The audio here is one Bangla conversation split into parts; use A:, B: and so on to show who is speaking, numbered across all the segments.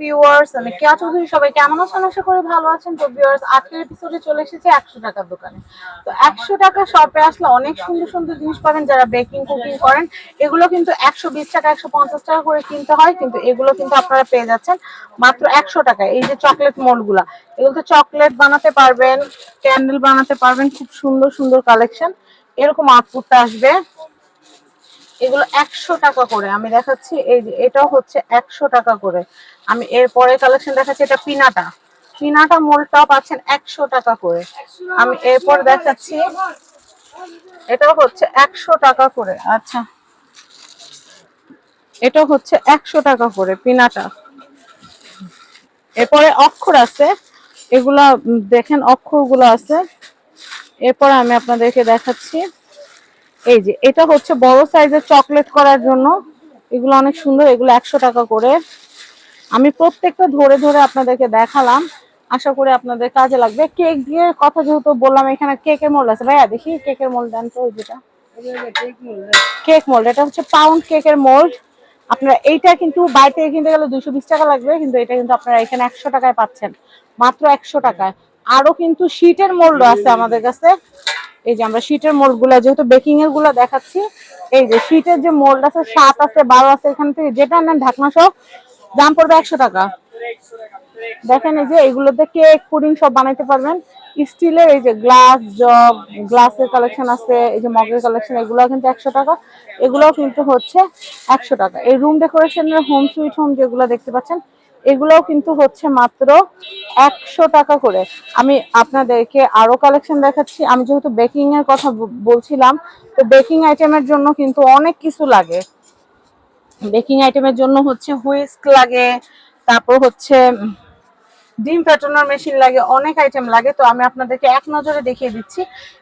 A: ভিউয়ার্স কেয়া চৌধুরী সবাই কেমন ভালো আছেন। তো চলে এসেছে একশো টাকার দোকানে। তো একশো টাকা শপে আসলে অনেক সুন্দর সুন্দর জিনিস পাবেন যারা বেকিং কুকিং করেন। এগুলো কিন্তু একশো বিশ টাকা, একশো পঞ্চাশ টাকা করে কিনতে হয়, কিন্তু এগুলো কিন্তু আপনারা পেয়ে যাচ্ছেন মাত্র একশো টাকায়। এই যে চকলেট মোল্ডগুলা এগুলো চকলেট বানাতে পারবেন ক্যান্ডেল বানাতে পারবেন, খুব সুন্দর সুন্দর কালেকশন এরকম আউটপুটটা আসবে। এগুলো একশো টাকা করে। আমি দেখাচ্ছি, এই যে এটাও হচ্ছে একশো টাকা করে। আমি এরপরে কালেকশন দেখাচ্ছি, এটা পিনাটা। পিনাটা মোল টপ পাচ্ছেন একশো টাকা করে। আমি এরপর দেখাচ্ছি, এটাও হচ্ছে একশো টাকা করে। আচ্ছা। এটা হচ্ছে একশো টাকা করে পিনাটা। এরপরে অক্ষর আছে, এগুলা দেখেন অক্ষরগুলো আছে। এরপরে আমি আপনাদেরকে দেখাচ্ছি। এই যে, এটা হচ্ছে বড় সাইজের চকলেট করার জন্য। এগুলো অনেক সুন্দর, এগুলো একশো টাকা করে। আমি প্রত্যেকটা ধরে ধরে আপনাদেরকে দেখালাম। আশা করি আপনাদের কাজে লাগবে। কেক দিয়ে কথা যেহেতু বললাম, এখানে কেকের মোল্ড আছে। ভাইয়া, দেখি কেকের মোল্ড দেন তো যেটা। কেক মোল্ড, এটা হচ্ছে পাউন্ড কেকের মোল্ড। আপনারা এইটা কিন্তু বাইরে কিনতে গেলে দুশো বিশ টাকা লাগবে, কিন্তু এটা কিন্তু আপনারা এখানে একশো টাকায় পাচ্ছেন। মাত্র একশো টাকায়। আরও কিন্তু শীটের মোল্ড আছে আমাদের কাছে। এই যে আমরা শীটের মোল্ডগুলা যেহেতু বেকিং এরগুলা দেখাচ্ছি এই যে শীটের যে মোল্ড আছে সাত আছে বারো আছে এখান থেকে যেটা নেন ঢাকনা সব দাম পড়বে একশো টাকা। দেখেন এই যে এগুলোতে কেক পুডিং সব বানাইতে পারবেন। স্টিলের এই যে গ্লাস জগ গ্লাসের কালেকশন আছে এই যে মগের কালেকশন এগুলো কিন্তু একশো টাকা। এগুলোও কিন্তু হচ্ছে একশো টাকা। এই রুম ডেকোরেশনের হোম সুইট হোম যেগুলো দেখতে পাচ্ছেন এগুলোও কিন্তু হচ্ছে মাত্র একশো টাকা করে। আমি আপনাদেরকে আরও কালেকশন দেখাচ্ছি। আমি যেহেতু বেকিং এর কথা বলছিলাম, তো বেকিং আইটেমের জন্য কিন্তু অনেক কিছু লাগে। বেকিং আইটেমের জন্য হচ্ছে হুইস্ক লাগে, তারপর হচ্ছে ডিম ফ্যাটানোর মেশিন লাগে, অনেক আইটেম লাগে। তো আমি আপনাদেরকে এক নজরে দেখিয়ে দিচ্ছি।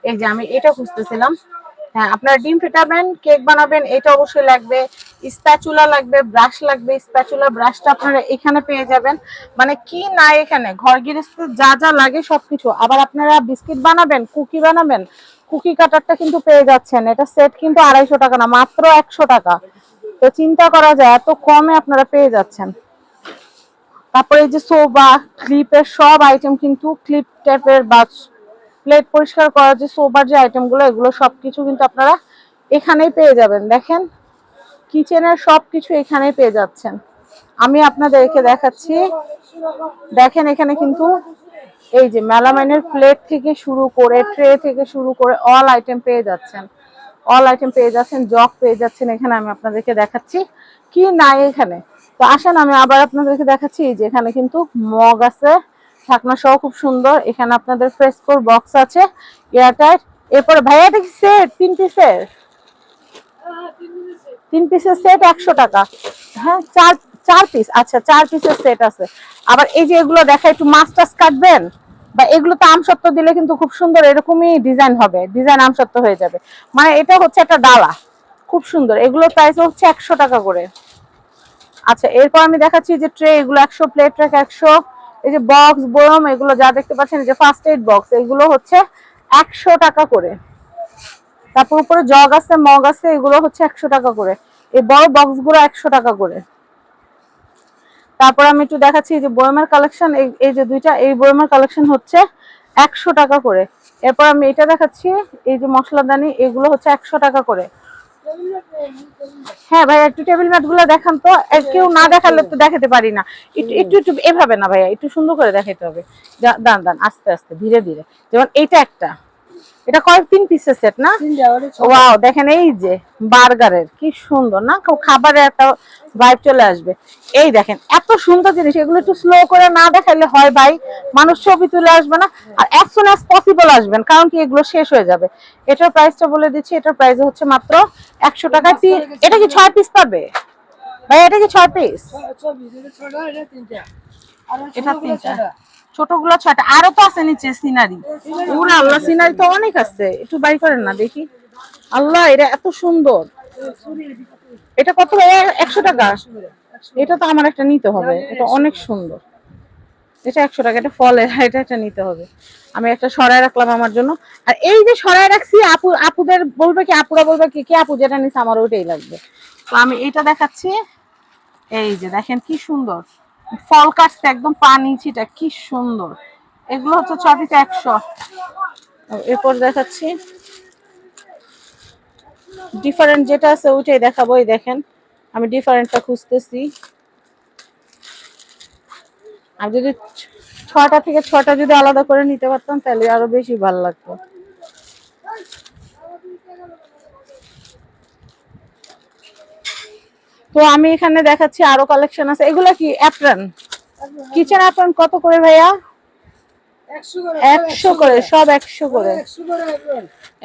A: এই যে আমি এটা খুঁজতেছিলাম। হ্যাঁ আপনারা ডিম ফেটাবেন, কেক বানাবেন, এটা অবশ্যই লাগবে। স্প্যাচুলা লাগবে, ব্রাশ লাগবে, স্প্যাচুলা ব্রাশটা আপনারা এখানে পেয়ে যাবেন। মানে কি না এখানে? ঘর গৃহস্থ যা যা লাগে সবকিছু। আবার আপনারা বিস্কিট বানাবেন, কুকি বানাবেন, কুকি কাটারটা কিন্তু পেয়ে যাচ্ছেন। এটা সেট কিন্তু আড়াইশো টাকা না, মাত্র একশো টাকা। তো চিন্তা করা যায়, এত কমে আপনারা পেয়ে যাচ্ছেন। তারপরে এই যে সোবা ক্লিপের সব আইটেম কিন্তু ক্লিপ টাইপের বা প্লেট পরিষ্কার করার যে সোবার যে আইটেমগুলো এগুলো সবকিছু কিন্তু আপনারা এখানেই পেয়ে যাবেন। দেখেন কিচেনের সবকিছু এখানেই পেয়ে যাচ্ছেন। আমি আপনাদেরকে দেখাচ্ছি। দেখেন, এখানে কিন্তু এই যে মেলামাইনের প্লেট থেকে শুরু করে ট্রে থেকে শুরু করে অল আইটেম পেয়ে যাচ্ছেন। অল আইটেম পেয়ে যাচ্ছেন জগ পেয়ে যাচ্ছেন। এখানে আমি আপনাদেরকে দেখাচ্ছি কি নাই এখানে। তো আসেন, আমি আবার আপনাদেরকে দেখাচ্ছি। এই যে এখানে কিন্তু মগ আছে। ঢাকনা সহ খুব সুন্দর। এখানে আপনাদের ফ্রেস্কোর বক্স আছে এয়ারটাইট এরপরে ভাইয়া, দেখি সেট তিন পিসের তিন পিসের সেট একশো টাকা। হ্যাঁ চার চার পিস আচ্ছা চার পিসের সেট আছে। আবার এই যে এগুলো দেখা, একটু মাছ টাছ কাটবেন? বা এগুলো তো আমসত্ব দিলে কিন্তু খুব সুন্দর এরকমই ডিজাইন হবে ডিজাইন আমসত্ব হয়ে যাবে। মানে এটা হচ্ছে একটা ডালা, খুব সুন্দর। এগুলোর প্রাইস হচ্ছে একশো টাকা করে। আচ্ছা এরপর আমি দেখাচ্ছি যে ট্রে এগুলো একশো প্লেট ট্রেক একশো। এই যে বক্স বয়ম এগুলো যা দেখতে পাচ্ছেন, এই যে ফার্স্ট এড বক্স এগুলো হচ্ছে একশো টাকা করে। তারপর উপরে জগ আছে মগ আছে, এগুলো হচ্ছে একশো টাকা করে। এই বড় বক্সগুলো একশো টাকা করে। তারপর আমি একটু দেখাচ্ছি যে বয়মের কালেকশন এই যে দুইটা, এই বয়মের কালেকশন হচ্ছে একশো টাকা করে। এরপর আমি এটা দেখাচ্ছি, এই যে মশলাদানি, এগুলো হচ্ছে একশো টাকা করে। হ্যাঁ ভাইয়া, একটু টেবিল ম্যাটগুলো দেখান তো। কেউ না দেখালে তো দেখাতে পারি না। একটু একটু এভাবে না ভাইয়া, একটু সুন্দর করে দেখাতে হবে। দান দান আস্তে আস্তে, ধীরে ধীরে। যেমন এটা একটা। এটা কয় তিন পিসের সেট না? ওয়াও দেখেন এই যে বার্গারের কি সুন্দর না? খুব খাবারের একটা ভাইব চলে আসবে। এই দেখেন এত সুন্দর জিনিস এগুলো একটু স্লো করে না দেখাইলে হয় ভাই মানুষ ছবি তুলে আসবে না। আর অ্যাজ সুন অ্যাজ পসিবল আসবেন কারণ কি এগুলো শেষ হয়ে যাবে। এটার প্রাইসটা বলে দিচ্ছি এটার প্রাইস হচ্ছে মাত্র একশো টাকায় এটা কি ছয় পিস পাবে? ভাই এটা কি ছয় পিস এটা তিনটা। ছোটগুলো ছয়টা। আরও তো আছে নিচে সিনারি। পুরা আল্লাহ সিনারি তো অনেক আছে। একটু বাই করেন না দেখি। আল্লাহ এটা এত সুন্দর। এটা কত একশো টাকা। এটা তো আমার একটা নিতে হবে। এটা অনেক সুন্দর। এটা একশো টাকা এটা ফলের এটা একটা নিতে হবে। আমি একটা সরাই রাখলাম আমার জন্য। আর এই যে সরাই রাখছি আপু আপুদের বলবে কি আপুরা বলবে কি কি আপু যেটা নিচ্ছে আমার ওইটাই লাগবে। তো আমি এটা দেখাচ্ছি। এই যে দেখেন কি সুন্দর। ফল কাটছে একদম পানি ছিটা, কি সুন্দর। এগুলো হচ্ছে ছটিতে একশো। এরপর দেখাচ্ছি। ডিফারেন্ট যেটা আছে ওইটাই দেখাবো, এই দেখেন। আমি ডিফারেন্টটা খুঁজতেছি। আমি যদি ছ- ছটা থেকে ছটা যদি আলাদা করে নিতে পারতাম, তাহলে আরও বেশি ভালো লাগতো। তো আমি এখানে দেখাচ্ছি আরও কালেকশন আছে। এগুলা কি? অ্যাপ্রন কিচেন অ্যাপ্রন কত করে ভাইয়া? একশো করে সব একশো করে।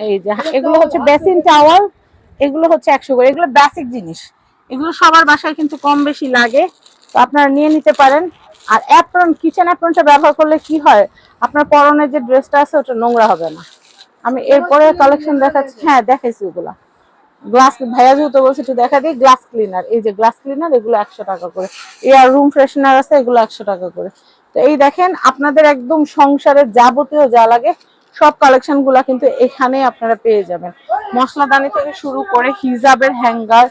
A: এই যে এগুলো হচ্ছে বেসিন টাওয়াল এগুলো হচ্ছে একশো করে। এগুলো বেসিক জিনিস। এগুলো সবার বাসায় কিন্তু কম বেশি লাগে। তো আপনারা নিয়ে নিতে পারেন। আর অ্যাপ্রন কিচেন অ্যাপ্রনটা ব্যবহার করলে কি হয়? আপনার পরনের যে ড্রেসটা আছে ওটা নোংরা হবে না। আমি এরপরে কালেকশন দেখাচ্ছি। হ্যাঁ দেখাইছি ওগুলা। গ্লাস ভাইয়া যেহেতু বলছে একটু দেখা দিই, গ্লাস ক্লিনার। এই যে গ্লাস ক্লিনার, এগুলো একশো টাকা করে। এয়ার রুম ফ্রেশনার আছে, এগুলো একশো টাকা করে। তো এই দেখেন, আপনাদের একদম সংসারের যাবতীয় যা লাগে, সব কালেকশনগুলা কিন্তু এখানে আপনারা পেয়ে যাবেন। মশলাদানি থেকে শুরু করে হিজাবের হ্যাঙ্গার,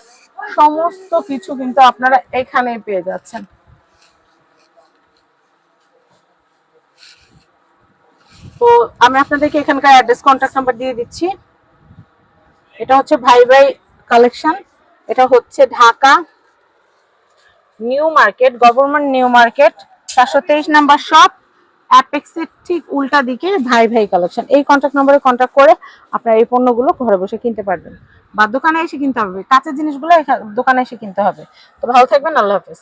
A: সমস্ত কিছু কিন্তু আপনারা এখানেই পেয়ে যাচ্ছেন। তো আমি আপনাদেরকে এখানকার অ্যাড্রেস কন্ট্যাক্ট নাম্বার দিয়ে দিচ্ছি। এটা হচ্ছে ভাই ভাই কালেকশন। এটা হচ্ছে Dhaka new market, government new market, চারশো তেইশ নাম্বার শপ, অ্যাপেক্সের ঠিক উল্টা দিকে ভাই ভাই কালেকশন। এই কন্ট্যাক্ট নম্বরে কন্ট্যাক্ট করে আপনারা এই পণ্যগুলো ঘরে বসে কিনতে পারবেন। বা দোকানে এসে কিনতে হবে। কাঁচের জিনিসগুলো দোকানে এসে কিনতে হবে। তো ভালো থাকবেন, আল্লাহ হাফেজ।